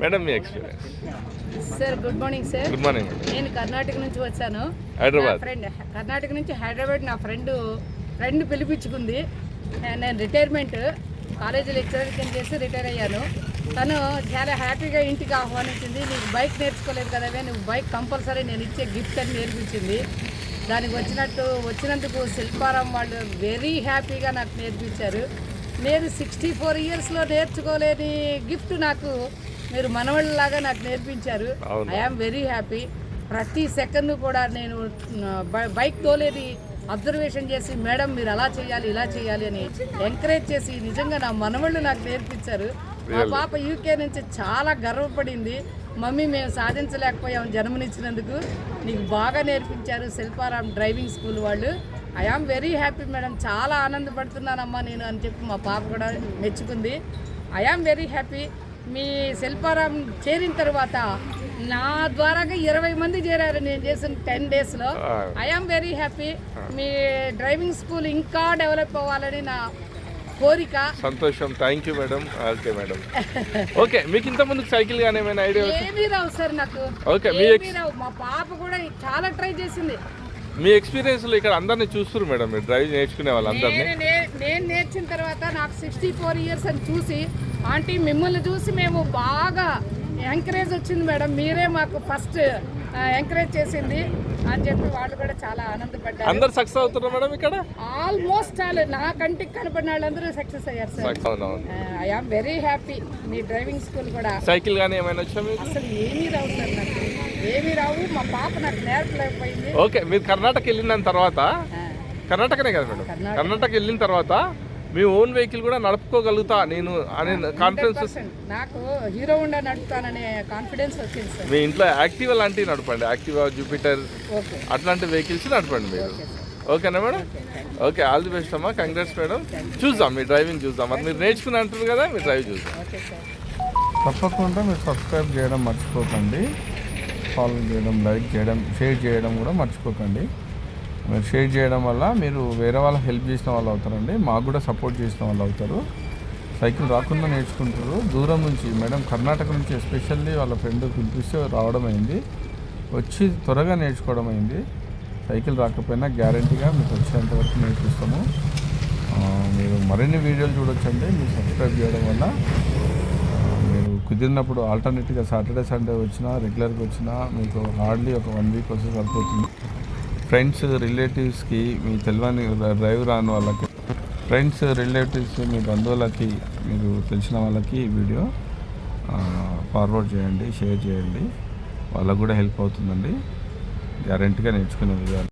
Madam మీ experience sir good morning sir good morning నేను కర్ణాటక నుంచి వచ్చాను. హైదరాబాద్ ఫ్రెండ్ కర్ణాటక నుంచి హైదరాబాద్ నా ఫ్రెండ్ ఫ్రెండ్ పిలిపించుకుంది. నేను రిటైర్మెంట్ కాలేజీ లెక్చరర్ కింద చేసి రిటైర్ అయ్యాను. తను చాలా హ్యాపీగా ఇంటికి ఆహ్వానించింది. నీకు బైక్ నేర్చుకోలేదు కదవే నువ్వు బైక్ కంపల్సరీ నేను ఇచ్చే గిఫ్ట్ అని నేర్పించింది. దానికి వచ్చినట్టు వచ్చినందుకు శిల్పారాం వాళ్ళు వెరీ హ్యాపీగా నాకు నేర్పించారు. నేను సిక్స్టీ ఫోర్ ఇయర్స్లో నేర్చుకోలేని గిఫ్ట్ నాకు మీరు మనవాళ్ళలాగా నాకు నేర్పించారు. ఐఆమ్ వెరీ హ్యాపీ ప్రతి సెకండ్ కూడా నేను బైక్ తోలేది అబ్జర్వేషన్ చేసి మేడం మీరు అలా చేయాలి ఇలా చేయాలి అని ఎంకరేజ్ చేసి నిజంగా నా మనవళ్ళు నాకు నేర్పించారు. మా పాప యూకే నుంచి చాలా గర్వపడింది. మమ్మీ మేము సాధించలేకపోయాం జన్మనిచ్చినందుకు. నీకు బాగా నేర్పించారు శిల్పారాం డ్రైవింగ్ స్కూల్ వాళ్ళు. I am very happy madam. చాలా ఆనందపడుతున్నానమ్మా నేను అని చెప్పి మా పాప కూడా మెచ్చుకుంది. ఐ ఆమ్ వెరీ హ్యాపీ మీ శిల్పారాం చేరిన తర్వాత నా ద్వారాగా ఇరవై మంది చేరారు నేను చేసిన టెన్ డేస్లో. ఐ ఆమ్ వెరీ హ్యాపీ మీ డ్రైవింగ్ స్కూల్ ఇంకా డెవలప్ అవ్వాలని నా కోరిక. సంతోషం. Thank you madam okay madam okay మీకు ఇంత ముందుకు సైకిల్ కానీ ఏమైనా ఐడియా ఏమీ రావు సార్ నాకు. ఓకే మీ మా పాప కూడా చాలా ట్రై చేసింది. మీ ఎక్స్పీరియన్స్లో ఇక్కడ అందరినీ చూస్తున్నారు మేడం మీరు డ్రైవ్ నేర్చుకునే వాళ్ళందరినీ? నేను నేర్చిన తర్వాత నాకు సిక్స్టీ ఫోర్ ఇయర్స్ అని చూసి ఆంటీ మిమ్మల్ని చూసి మేము బాగా ఎంకరేజ్ వచ్చింది మేడం. మీరే మాకు ఫస్ట్ ఎంకరేజ్ చేసింది అని చెప్పి వాళ్ళు కూడా చాలా ఆనందపడ్డారు. అందరు సక్సెస్ అవుతున్నారు మేడం ఇక్కడ? ఆల్మోస్ట్ ఆల్ నా కంటికి కనపడిన వాళ్ళందరూ సక్సెస్ అయ్యారు sir. I am very happy మీ డ్రైవింగ్ స్కూల్ కూడా సైకిల్ కానీ ఏమైనా వచ్చా అసలు ఏమీ రావు సార్ నాకు. ఏమీ రావు. మా పాప నాకు నేర్పలేకపోయింది. ఓకే మీరు కర్ణాటక వెళ్ళిన తర్వాత కర్ణాటకనే కదా మేడం? కర్ణాటక. వెళ్ళిన తర్వాత మీ ఓన్ వెహికల్ కూడా నడుపుకోగలుగుతా నేను అనే కాన్ఫిడెన్స్ 100% నాకు హీరో ఉండా నడుపుతాననే కాన్ఫిడెన్స్ వచ్చింది సార్. మీ ఇంట్లో యాక్టివా లాంటివి నడపండి. Activa Jupiter okay. అట్లాంటి వెహికల్స్ నడపండి మీరు. ఓకేనా madam? Okay all the best అమ్మా. Congrats madam. చూద్దాం మీ డ్రైవింగ్ చూద్దాం. అది మీరు నేర్చుకుని అంటారు కదా మీరు డ్రైవ్ చూద్దాం. Okay sir. తప్పకుండా మీరు సబ్స్క్రైబ్ చేయడం మర్చిపోకండి. ఫాలో చేయడం లైక్ చేయడం షేర్ చేయడం కూడా మర్చిపోకండి. మీరు షేర్ చేయడం వల్ల మీరు వేరే వాళ్ళకి హెల్ప్ చేసిన వాళ్ళు అవుతారండి. మాకు కూడా సపోర్ట్ చేసిన వాళ్ళు అవుతారు. సైకిల్ రాకుండా నేర్చుకుంటారు. దూరం నుంచి మేడం కర్ణాటక నుంచి ఎస్పెషల్లీ వాళ్ళ ఫ్రెండ్ పిలిపిస్తే రావడం అయింది. వచ్చి త్వరగా నేర్చుకోవడం అయింది. సైకిల్ రాకపోయినా గ్యారంటీగా మీకు వచ్చేంత వరకు నేర్పిస్తాము. మీరు మరిన్ని వీడియోలు చూడొచ్చండి. మీరు సబ్స్క్రైబ్ చేయడం వల్ల కుదిరినప్పుడు ఆల్టర్నేట్గా సాటర్డే సండే వచ్చినా రెగ్యులర్గా వచ్చినా మీకు హార్డ్లీ ఒక వన్ వీక్ వస్తే సరిపోతుంది. ఫ్రెండ్స్ రిలేటివ్స్కి మీ తెలియని డ్రైవ్ రాని వాళ్ళకి ఫ్రెండ్స్ రిలేటివ్స్ మీ బంధువులకి మీరు తెలిసిన వాళ్ళకి ఈ వీడియో ఫార్వర్డ్ చేయండి షేర్ చేయండి. వాళ్ళకు కూడా హెల్ప్ అవుతుందండి. గ్యారెంటీగా నేర్చుకునే విధానం.